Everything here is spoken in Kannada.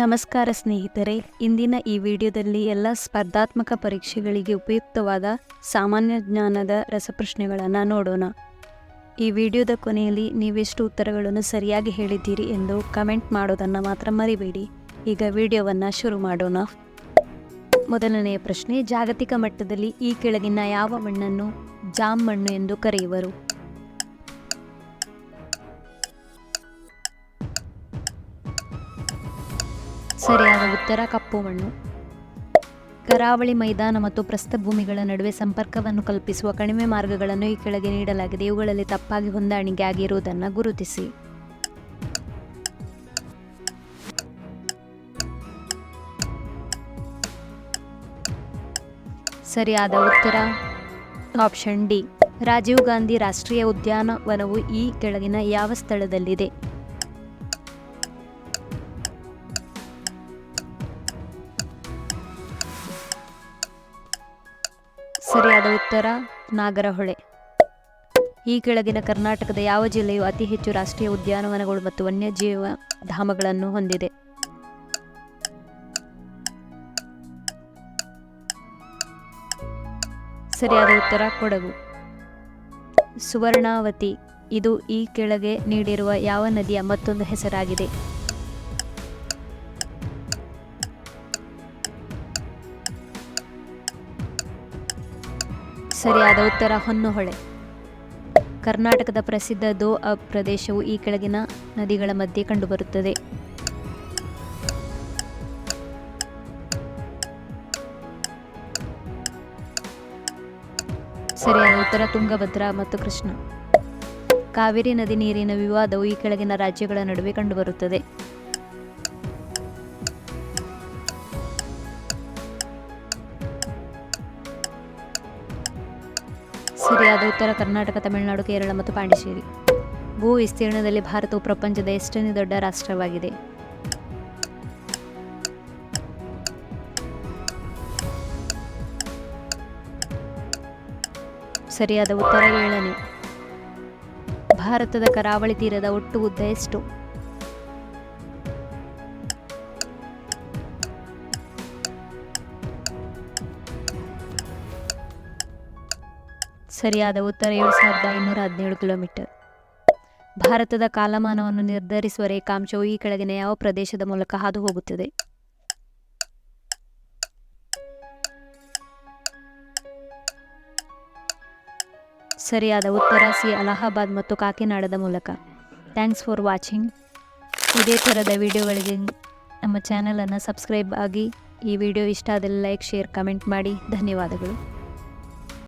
ನಮಸ್ಕಾರ ಸ್ನೇಹಿತರೆ, ಇಂದಿನ ಈ ವಿಡಿಯೋದಲ್ಲಿ ಎಲ್ಲ ಸ್ಪರ್ಧಾತ್ಮಕ ಪರೀಕ್ಷೆಗಳಿಗೆ ಉಪಯುಕ್ತವಾದ ಸಾಮಾನ್ಯ ಜ್ಞಾನದ ರಸಪ್ರಶ್ನೆಗಳನ್ನು ನೋಡೋಣ. ಈ ವಿಡಿಯೋದ ಕೊನೆಯಲ್ಲಿ ನೀವೆಷ್ಟು ಉತ್ತರಗಳನ್ನು ಸರಿಯಾಗಿ ಹೇಳಿದ್ದೀರಿ ಎಂದು ಕಮೆಂಟ್ ಮಾಡೋದನ್ನು ಮಾತ್ರ ಮರಿಬೇಡಿ. ಈಗ ವಿಡಿಯೋವನ್ನು ಶುರು ಮಾಡೋಣ. ಮೊದಲನೆಯ ಪ್ರಶ್ನೆ, ಜಾಗತಿಕ ಮಟ್ಟದಲ್ಲಿ ಈ ಕೆಳಗಿನ ಯಾವ ಮಣ್ಣನ್ನು ಜಾಮ್ ಮಣ್ಣು ಎಂದು ಕರೆಯುವರು? ಸರಿಯಾದ ಉತ್ತರ ಕಪ್ಪು ಮಣ್ಣು. ಕರಾವಳಿ ಮೈದಾನ ಮತ್ತು ಪ್ರಸ್ಥಭೂಮಿಗಳ ನಡುವೆ ಸಂಪರ್ಕವನ್ನು ಕಲ್ಪಿಸುವ ಕಣಿವೆ ಮಾರ್ಗಗಳನ್ನು ಈ ಕೆಳಗೆ ನೀಡಲಾಗಿದೆ. ಇವುಗಳಲ್ಲಿ ತಪ್ಪಾಗಿ ಹೊಂದಾಣಿಕೆ ಆಗಿರುವುದನ್ನು ಗುರುತಿಸಿ. ಸರಿಯಾದ ಉತ್ತರ. Option D. ರಾಜೀವ್ ಗಾಂಧಿ ರಾಷ್ಟ್ರೀಯ ಉದ್ಯಾನವನವು ಈ ಕೆಳಗಿನ ಯಾವ ಸ್ಥಳದಲ್ಲಿದೆ? ಸರಿಯಾದ ಉತ್ತರ, ನಾಗರಹೊಳೆ. ಈ ಕೆಳಗಿನ ಕರ್ನಾಟಕದ ಯಾವ ಜಿಲ್ಲೆಯು ಅತಿ ಹೆಚ್ಚು ರಾಷ್ಟ್ರೀಯ ಉದ್ಯಾನವನಗಳು ಮತ್ತು ವನ್ಯಜೀವ ಧಾಮಗಳನ್ನು ಹೊಂದಿದೆ? ಸರಿಯಾದ ಉತ್ತರ, ಕೊಡಗು. ಸುವರ್ಣಾವತಿ. ಇದು ಈ ಕೆಳಗೆ ನೀಡಿರುವ ಯಾವ ನದಿಯ ಮತ್ತೊಂದು ಹೆಸರಾಗಿದೆ? ಸರಿಯಾದ ಉತ್ತರ ಹೊನ್ನಹೊಳೆ. ಕರ್ನಾಟಕದ ಪ್ರಸಿದ್ಧ ದೋ ಅ ಪ್ರದೇಶವು ಈ ಕೆಳಗಿನ ನದಿಗಳ ಮಧ್ಯೆ ಕಂಡುಬರುತ್ತದೆ. ಸರಿಯಾದ ಉತ್ತರ ತುಂಗಭದ್ರಾ ಮತ್ತು ಕೃಷ್ಣ. ಕಾವೇರಿ ನದಿ ನೀರಿನ ವಿವಾದವು ಈ ಕೆಳಗಿನ ರಾಜ್ಯಗಳ ನಡುವೆ ಕಂಡುಬರುತ್ತದೆ. ಸರಿಯಾದ ಉತ್ತರ ಕರ್ನಾಟಕ, ತಮಿಳುನಾಡು, ಕೇರಳ ಮತ್ತು ಪಾಂಡಿಚೇರಿ. ಭೂ ವಿಸ್ತೀರ್ಣದಲ್ಲಿ ಭಾರತವು ಪ್ರಪಂಚದ ಎಷ್ಟನೇ ದೊಡ್ಡ ರಾಷ್ಟ್ರವಾಗಿದೆ? ಸರಿಯಾದ ಉತ್ತರ ಏಳನೇ ಭಾರತದ ಕರಾವಳಿ ತೀರದ ಒಟ್ಟು ಉದ್ದ ಎಷ್ಟು? ಸರಿಯಾದ ಉತ್ತರ ಏಳು ಸಾವಿರದ ಐನೂರ ಹದಿನೇಳು ಕಿಲೋಮೀಟರ್. ಭಾರತದ ಕಾಲಮಾನವನ್ನು ನಿರ್ಧರಿಸುವ ರೇಖಾಂಶವು ಈ ಕೆಳಗಿನ ಯಾವ ಪ್ರದೇಶದ ಮೂಲಕ ಹಾದು ಹೋಗುತ್ತದೆ ಸರಿಯಾದ ಉತ್ತರ ಸಿ, ಅಲಹಾಬಾದ್ ಮತ್ತು ಕಾಕಿನಾಡದ ಮೂಲಕ. Thanks for watching. ಇದೇ ಥರದ ವಿಡಿಯೋಗಳಿಗೆ ನಮ್ಮ ಚಾನಲನ್ನು ಸಬ್ಸ್ಕ್ರೈಬ್ ಆಗಿ ಈ ವಿಡಿಯೋ ಇಷ್ಟ ಆದಲ್ಲಿ ಲೈಕ್, ಶೇರ್, ಕಮೆಂಟ್ ಮಾಡಿ. ಧನ್ಯವಾದಗಳು.